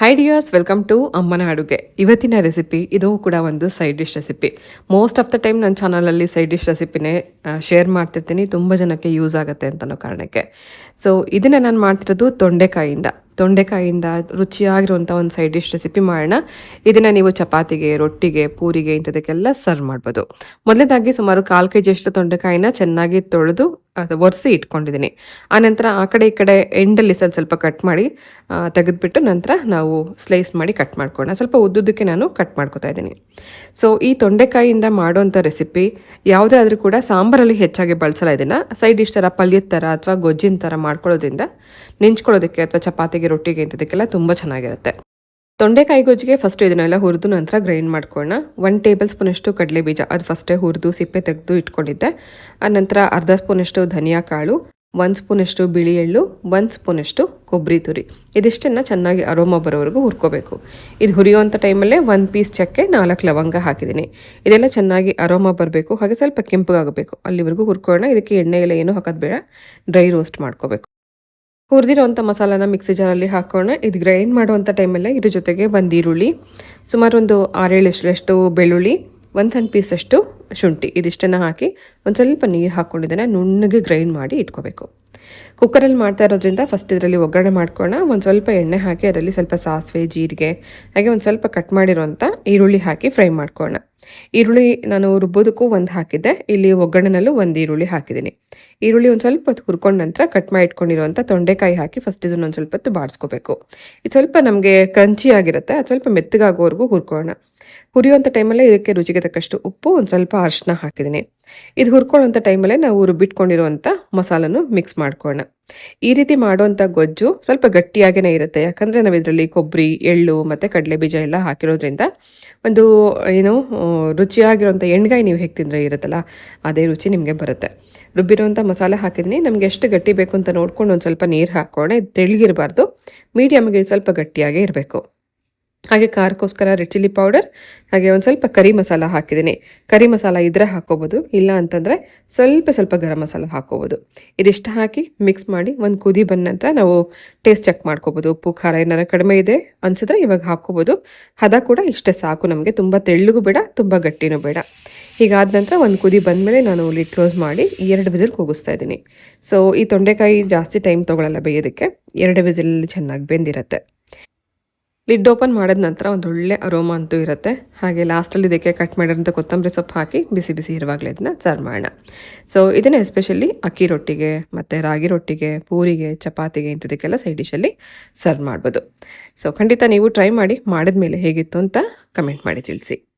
High dears welcome to ಅಮ್ಮನ ಅಡುಗೆ ಇವತ್ತಿನ ರೆಸಿಪಿ ಇದು ಕೂಡ ಒಂದು side dish recipe most of the time ನನ್ನ ಚಾನಲಲ್ಲಿ ಸೈಡ್ ಡಿಶ್ ರೆಸಿಪಿನೇ ಶೇರ್ ಮಾಡ್ತಿರ್ತೀನಿ ತುಂಬ ಜನಕ್ಕೆ ಯೂಸ್ ಆಗುತ್ತೆ ಅಂತನೋ ಕಾರಣಕ್ಕೆ ಸೊ ಇದನ್ನು ನಾನು ಮಾಡ್ತಿರೋದು ತೊಂಡೆಕಾಯಿಯಿಂದ ತೊಂಡೆಕಾಯಿಯಿಂದ ರುಚಿಯಾಗಿರುವಂಥ ಒಂದು ಸೈಡ್ ಡಿಶ್ ರೆಸಿಪಿ ಮಾಡೋಣ. ಇದನ್ನು ನೀವು ಚಪಾತಿಗೆ, ರೊಟ್ಟಿಗೆ, ಪೂರಿಗೆ ಇಂಥದಕ್ಕೆಲ್ಲ ಸರ್ವ್ ಮಾಡ್ಬೋದು. ಮೊದಲನೇದಾಗಿ ಸುಮಾರು ಕಾಲು ಕೆ ಜಿಯಷ್ಟು ತೊಂಡೆಕಾಯಿನ ಚೆನ್ನಾಗಿ ತೊಳೆದು, ಅದು ಒರೆಸಿ ಇಟ್ಕೊಂಡಿದ್ದೀನಿ. ಆನಂತರ ಆ ಕಡೆ ಈ ಕಡೆ ಎಂಡಲ್ಲಿ ಸ್ವಲ್ಪ ಸ್ವಲ್ಪ ಕಟ್ ಮಾಡಿ ತೆಗೆದುಬಿಟ್ಟು ನಂತರ ನಾವು ಸ್ಲೈಸ್ ಮಾಡಿ ಕಟ್ ಮಾಡ್ಕೊಳ್ಳೋಣ. ಸ್ವಲ್ಪ ಉದ್ದುದಕ್ಕೆ ನಾನು ಕಟ್ ಮಾಡ್ಕೊತಾ ಇದ್ದೀನಿ. ಸೊ ಈ ತೊಂಡೆಕಾಯಿಯಿಂದ ಮಾಡುವಂಥ ರೆಸಿಪಿ ಯಾವುದೇ ಆದರೂ ಕೂಡ ಸಾಂಬಾರಲ್ಲಿ ಹೆಚ್ಚಾಗಿ ಬಳಸಲ್ಲ ಇದನ್ನು. ಸೈಡ್ ಡಿಶ್ ಥರ ಪಲ್ಯದ ಥರ ಅಥವಾ ಗೊಜ್ಜಿನ ಥರ ಮಾಡ್ಕೊಳ್ಳೋದ್ರಿಂದ, ನೆಂಚ್ಕೊಳ್ಳೋದಕ್ಕೆ ಅಥವಾ ಚಪಾತಿಗೆ ರೊಟ್ಟಿಗೆ ಇಂಥದಕ್ಕೆಲ್ಲ ತುಂಬ ಚೆನ್ನಾಗಿರುತ್ತೆ. ತೊಂಡೆಕಾಯಿ ಗೊಜ್ಜಿಗೆ ಫಸ್ಟ್ ಇದನ್ನೆಲ್ಲ ಹುರಿದು ನಂತರ ಗ್ರೈಂಡ್ ಮಾಡ್ಕೊಳ್ಳೋಣ. ಒನ್ ಟೇಬಲ್ ಸ್ಪೂನಷ್ಟು ಕಡಲೆ ಬೀಜ, ಅದು ಫಸ್ಟೇ ಹುರಿದು ಸಿಪ್ಪೆ ತೆಗೆದು ಇಟ್ಕೊಂಡಿದ್ದೆ. ನಂತರ ಅರ್ಧ ಸ್ಪೂನಷ್ಟು ಧನಿಯಾ ಕಾಳು ಒಂದು ಸ್ಪೂನಷ್ಟು ಬಿಳಿ ಎಳ್ಳು ಒಂದು ಸ್ಪೂನಷ್ಟು ಕೊಬ್ಬರಿ ತುರಿ. ಇದಿಷ್ಟನ್ನು ಚೆನ್ನಾಗಿ ಅರೋಮ ಬರೋವರೆಗೂ ಹುರ್ಕೋಬೇಕು. ಇದು ಹುರಿಯುವಂಥ ಟೈಮಲ್ಲೇ ಒಂದು ಪೀಸ್ ಚಕ್ಕೆ ನಾಲ್ಕು ಲವಂಗ ಹಾಕಿದ್ದೀನಿ. ಇದೆಲ್ಲ ಚೆನ್ನಾಗಿ ಅರೋಮ ಬರಬೇಕು, ಹಾಗೆ ಸ್ವಲ್ಪ ಕೆಂಪಗಾಗಬೇಕು. ಅಲ್ಲಿವರೆಗೂ ಹುರ್ಕೊಳ್ಳೋಣ. ಇದಕ್ಕೆ ಎಣ್ಣೆ ಎಲ್ಲ ಏನೂ ಹಾಕೋದು ಬೇಡ. ಡ್ರೈ ರೋಸ್ಟ್ ಮಾಡ್ಕೋಬೇಕು. ಹುರಿದಿರೋವಂಥ ಮಸಾಲಾನ ಮಿಕ್ಸಿ ಜಾರಲ್ಲಿ ಹಾಕೋಣ. ಇದು ಗ್ರೈಂಡ್ ಮಾಡುವಂಥ ಟೈಮಲ್ಲೇ ಇದ್ರ ಜೊತೆಗೆ ಒಂದು ಈರುಳ್ಳಿ, ಸುಮಾರು ಒಂದು ಆರೇಳು ಎಷ್ಟಷ್ಟು ಬೆಳ್ಳುಳ್ಳಿ, ಒಂದು ಸಣ್ಣ ಪೀಸಷ್ಟು ಶುಂಠಿ ಇದಿಷ್ಟನ್ನು ಹಾಕಿ ಒಂದು ಸ್ವಲ್ಪ ನೀರು ಹಾಕ್ಕೊಂಡಿದ್ದೇನೆ ನುಣ್ಣಗೆ ಗ್ರೈಂಡ್ ಮಾಡಿ ಇಟ್ಕೋಬೇಕು. ಕುಕ್ಕರಲ್ಲಿ ಮಾಡ್ತಾ ಇರೋದ್ರಿಂದ ಫಸ್ಟ್ ಇದರಲ್ಲಿ ಒಗ್ಗರಣೆ ಮಾಡ್ಕೋಣ ಒಂದು ಸ್ವಲ್ಪ ಎಣ್ಣೆ ಹಾಕಿ ಅದರಲ್ಲಿ ಸ್ವಲ್ಪ ಸಾಸಿವೆ, ಜೀರಿಗೆ, ಹಾಗೆ ಒಂದು ಸ್ವಲ್ಪ ಕಟ್ ಮಾಡಿರೋಂಥ ಈರುಳ್ಳಿ ಹಾಕಿ ಫ್ರೈ ಮಾಡ್ಕೊಳ್ಳೋಣ ಈರುಳ್ಳಿ ನಾನು ರುಬ್ಬೋದಕ್ಕೂ ಒಂದು ಹಾಕಿದ್ದೆ. ಇಲ್ಲಿ ಒಗ್ಗರಣೆನಲ್ಲೂ ಒಂದು ಈರುಳ್ಳಿ ಹಾಕಿದ್ದೀನಿ. ಈರುಳ್ಳಿ ಒಂದು ಸ್ವಲ್ಪ ಹೊತ್ತು ಹುರ್ಕೊಂಡ ನಂತರ ಕಟ್ ಮಾಡಿ ಇಟ್ಕೊಂಡಿರುವಂಥ ತೊಂಡೆಕಾಯಿ ಹಾಕಿ ಫಸ್ಟ್ ಇದನ್ನು ಒಂದು ಸ್ವಲ್ಪ ಹೊತ್ತು ಬಾಡಿಸ್ಕೋಬೇಕು. ಇದು ಸ್ವಲ್ಪ ನಮಗೆ ಕಂಚಿ ಆಗಿರುತ್ತೆ. ಅದು ಸ್ವಲ್ಪ ಮೆತ್ತಗಾಗೋವರೆಗೂ ಹುರ್ಕೊಳ್ಳೋಣ. ಹುರಿಯುವಂಥ ಟೈಮಲ್ಲೇ ಇದಕ್ಕೆ ರುಚಿಗೆ ತಕ್ಕಷ್ಟು ಉಪ್ಪು, ಒಂದು ಸ್ವಲ್ಪ ಅರಿಶಿನ ಹಾಕಿದ್ದೀನಿ. ಇದು ಹುರ್ಕೊಳ್ಳೋಂಥ ಟೈಮಲ್ಲೇ ನಾವು ರುಬ್ಬಿಟ್ಕೊಂಡಿರುವಂಥ ಮಸಾಲನ್ನು ಮಿಕ್ಸ್ ಮಾಡ್ಕೊಳ್ಳೋಣ. ಈ ರೀತಿ ಮಾಡುವಂಥ ಗೊಜ್ಜು ಸ್ವಲ್ಪ ಗಟ್ಟಿಯಾಗೇ ಇರುತ್ತೆ. ಯಾಕಂದರೆ ನಾವು ಇದರಲ್ಲಿ ಕೊಬ್ಬರಿ ಎಳ್ಳು ಮತ್ತು ಕಡಲೆ ಬೀಜ ಎಲ್ಲ ಹಾಕಿರೋದ್ರಿಂದ ಒಂದು, ಏನು ರುಚಿಯಾಗಿರುವಂಥ ಎಣ್ಗಾಯಿ ನೀವು ಹೇಗೆ ತಿಂದರೆ ಇರುತ್ತಲ್ಲ, ಅದೇ ರುಚಿ ನಿಮಗೆ ಬರುತ್ತೆ. ರುಬ್ಬಿರೋಂಥ ಮಸಾಲೆ ಹಾಕಿದ್ನಿ. ನಮಗೆ ಎಷ್ಟು ಗಟ್ಟಿ ಬೇಕು ಅಂತ ನೋಡ್ಕೊಂಡು ಒಂದು ಸ್ವಲ್ಪ ನೀರು ಹಾಕೋಣ. ಇದು ಮೀಡಿಯಮ್ಗೆ ಸ್ವಲ್ಪ ಗಟ್ಟಿಯಾಗೇ ಇರಬೇಕು. ಹಾಗೆ ಖಾರಕ್ಕೋಸ್ಕರ ರೆಡ್ ಚಿಲ್ಲಿ ಪೌಡರ್ ಹಾಗೆ ಒಂದು ಸ್ವಲ್ಪ ಕರಿ ಮಸಾಲ ಹಾಕಿದ್ದೀನಿ. ಕರಿ ಮಸಾಲ ಇದ್ರೆ ಹಾಕೋಬೋದು, ಇಲ್ಲ ಅಂತಂದರೆ ಸ್ವಲ್ಪ ಸ್ವಲ್ಪ ಗರಂ ಮಸಾಲ ಹಾಕೋಬೋದು. ಇದಿಷ್ಟು ಹಾಕಿ ಮಿಕ್ಸ್ ಮಾಡಿ ಒಂದು ಕುದಿ ಬಂದ ನಂತರ ನಾವು ಟೇಸ್ಟ್ ಚೆಕ್ ಮಾಡ್ಕೋಬೋದು. ಉಪ್ಪು, ಖಾರ ಏನಾರ ಕಡಿಮೆ ಇದೆ ಅನಿಸಿದ್ರೆ ಇವಾಗ ಹಾಕ್ಕೋಬೋದು ಹದ ಕೂಡ ಇಷ್ಟೇ ಸಾಕು ನಮಗೆ, ತುಂಬ ತೆಳ್ಳಗೂ ಬೇಡ, ತುಂಬ ಗಟ್ಟಿನೂ ಬೇಡ. ಹೀಗಾದ ನಂತರ ಒಂದು ಕುದಿ ಬಂದಮೇಲೆ ನಾನು ಲಿಡ್ ಕ್ಲೋಸ್ ಮಾಡಿ ಎರಡು ವಿಸಿಲ್ ಕೂಗಿಸ್ತಾ ಇದ್ದೀನಿ. ಸೊ ಈ ತೊಂಡೆಕಾಯಿ ಜಾಸ್ತಿ ಟೈಮ್ ತೊಗೊಳಲ್ಲ ಬೇಯೋದಕ್ಕೆ, ಎರಡು ವಿಸಿಲ್ ಚೆನ್ನಾಗಿ ಬೆಂದಿರುತ್ತೆ. ಲಿಡ್ ಓಪನ್ ಮಾಡಿದ ನಂತರ ಒಂದು ಒಳ್ಳೆ ಅರೋಮ ಅಂತೂ ಇರುತ್ತೆ. ಹಾಗೆ ಲಾಸ್ಟಲ್ಲಿ ಇದಕ್ಕೆ ಕಟ್ ಮಾಡಿರೋಂಥ ಕೊತ್ತಂಬರಿ ಸೊಪ್ಪು ಹಾಕಿ ಬಿಸಿ ಬಿಸಿ ಇರುವಾಗಲೇ ಇದನ್ನ ಸರ್ವ್ ಮಾಡೋಣ. ಸೊ ಇದನ್ನು ಎಸ್ಪೆಷಲಿ ಅಕ್ಕಿ ರೊಟ್ಟಿಗೆ ಮತ್ತು ರಾಗಿ ರೊಟ್ಟಿಗೆ, ಪೂರಿಗೆ, ಚಪಾತಿಗೆ ಇಂಥದಕ್ಕೆಲ್ಲ ಸೈಡ್ ಡಿಶಲ್ಲಿ ಸರ್ವ್ ಮಾಡ್ಬೋದು. ಸೊ ಖಂಡಿತ ನೀವು ಟ್ರೈ ಮಾಡಿ ಮಾಡಿದ ಮೇಲೆ ಹೇಗಿತ್ತು ಅಂತ ಕಮೆಂಟ್ ಮಾಡಿ ತಿಳಿಸಿ.